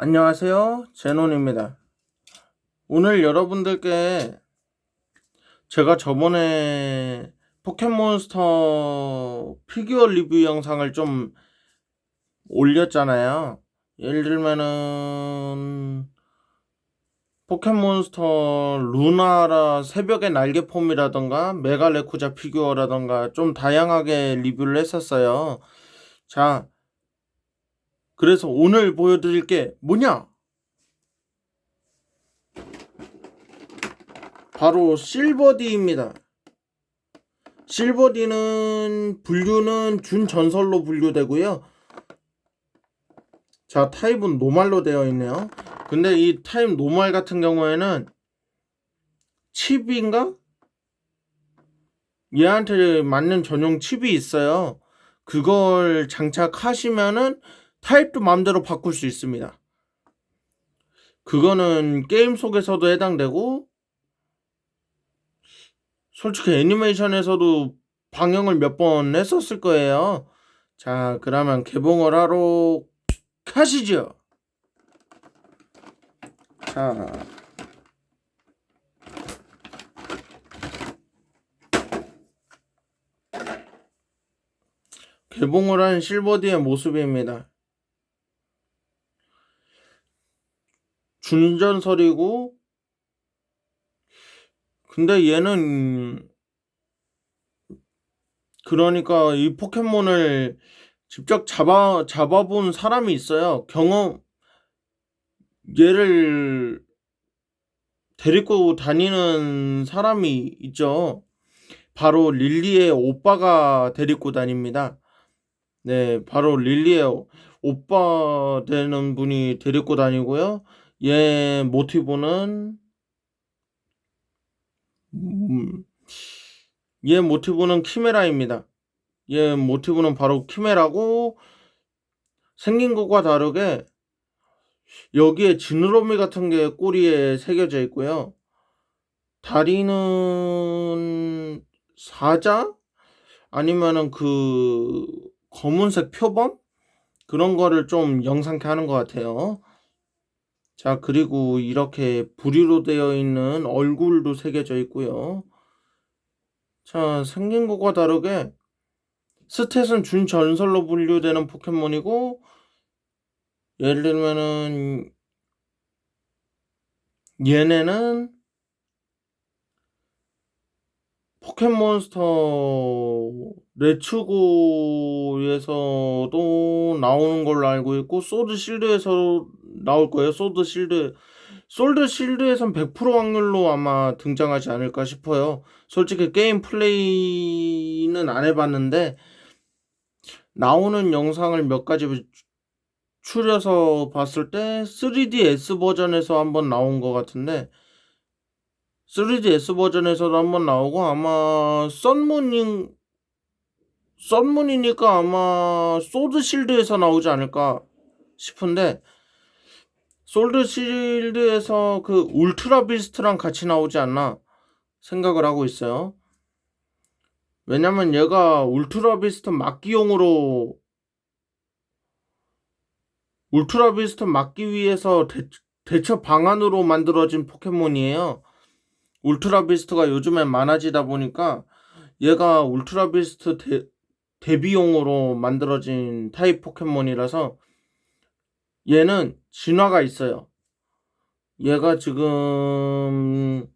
안녕하세요. 제논입니다. 오늘 여러분들께 제가 저번에 포켓몬스터 피규어 리뷰 영상을 좀 올렸잖아요. 예를 들면은 포켓몬스터 루나라 새벽의 날개폼이라던가 메갈레쿠자 피규어라던가 좀 다양하게 리뷰를 했었어요. 자, 그래서 오늘 보여드릴 게 뭐냐? 바로 실버디입니다. 실버디는 분류는 준전설로 분류되고요. 자, 타입은 노말로 되어 있네요. 근데 이 타입 노말 같은 경우에는 칩인가? 얘한테 맞는 전용 칩이 있어요. 그걸 장착하시면은 타입도 마음대로 바꿀 수 있습니다. 그거는 게임 속에서도 해당되고 솔직히 애니메이션에서도 방영을 몇 번 했었을 거예요. 자, 그러면 개봉을 하러 가시죠. 자. 개봉을 한 실버디의 모습입니다. 준전설이고 근데 얘는 그러니까 이 포켓몬을 직접 잡아 잡아본 사람이 있어요. 경험 얘를 데리고 다니는 사람이 있죠. 바로 릴리의 오빠가 데리고 다닙니다. 네, 바로 릴리의 오빠 되는 분이 데리고 다니고요. 얘 모티브는 음, 얘 모티브는 키메라입니다. 얘 모티브는 바로 키메라고 생긴 것과 다르게 여기에 지느러미 같은 게 꼬리에 새겨져 있고요. 다리는 사자 아니면은 그 검은색 표범 그런 거를 좀 영상케 하는 것 같아요. 자, 그리고 이렇게 부리로 되어 있는 얼굴도 새겨져 있고요. 자, 생긴 것과 다르게 스탯은 준전설로 분류되는 포켓몬이고 예를 들면은 얘네는 포켓몬스터 레츠고에서도 나오는 걸로 알고 있고 소드 실드에서 나올 거예요. 소드 실드 솔드 실드에선 100% 확률로 아마 등장하지 않을까 싶어요. 솔직히 게임 플레이는 안 해봤는데 나오는 영상을 몇 가지 추려서 봤을 때 3DS 버전에서 한번 나온 것 같은데 3DS 버전에서도 한번 나오고 아마 썬문인 썬문이니까 아마 소드 실드에서 나오지 않을까 싶은데 솔드 실드에서 그 울트라 비스트랑 같이 나오지 않나 생각을 하고 있어요. 왜냐면 얘가 울트라 비스트 막기용으로 울트라 비스트 막기 위해서 대, 대처 방안으로 만들어진 포켓몬이에요. 울트라 비스트가 요즘엔 많아지다 보니까 얘가 울트라 비스트 대, 데뷔용으로 만들어진 타입 포켓몬이라서 얘는 진화가 있어요. 얘가 지금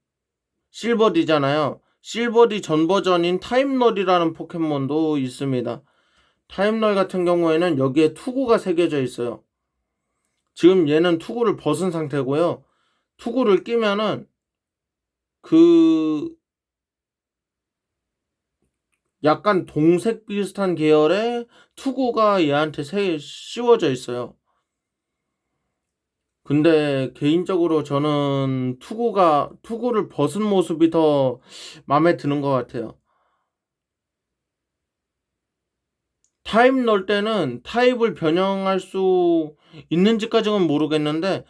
실버디잖아요. 실버디 전 버전인 타임널이라는 포켓몬도 있습니다. 타임널 같은 경우에는 여기에 투구가 새겨져 있어요. 지금 얘는 투구를 벗은 상태고요. 투구를 끼면은 그 약간 동색 비슷한 계열의 투구가 얘한테 새 씌워져 있어요. 근데 개인적으로 저는 투구가 투구를 벗은 모습이 더 마음에 드는 것 같아요. 타입 넣을 때는 타입을 변형할 수 있는지까지는 모르겠는데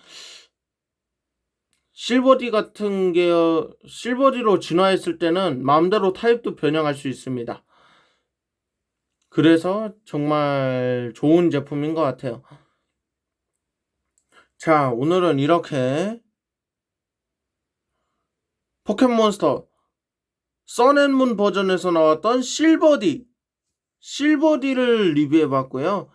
실버디 같은 게 실버디로 진화했을 때는 마음대로 타입도 변형할 수 있습니다. 그래서 정말 좋은 제품인 것 같아요. 자, 오늘은 이렇게 포켓몬스터 써앤문 버전에서 나왔던 실버디 실버디를 리뷰해 봤고요.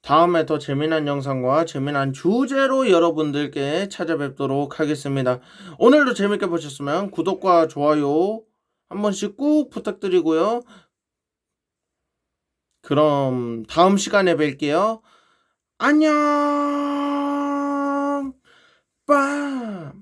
다음에 더 재미난 영상과 재미난 주제로 여러분들께 찾아뵙도록 하겠습니다. 오늘도 재밌게 보셨으면 구독과 좋아요 한 번씩 꾹 부탁드리고요. 그럼 다음 시간에 뵐게요. 안녕! 빰!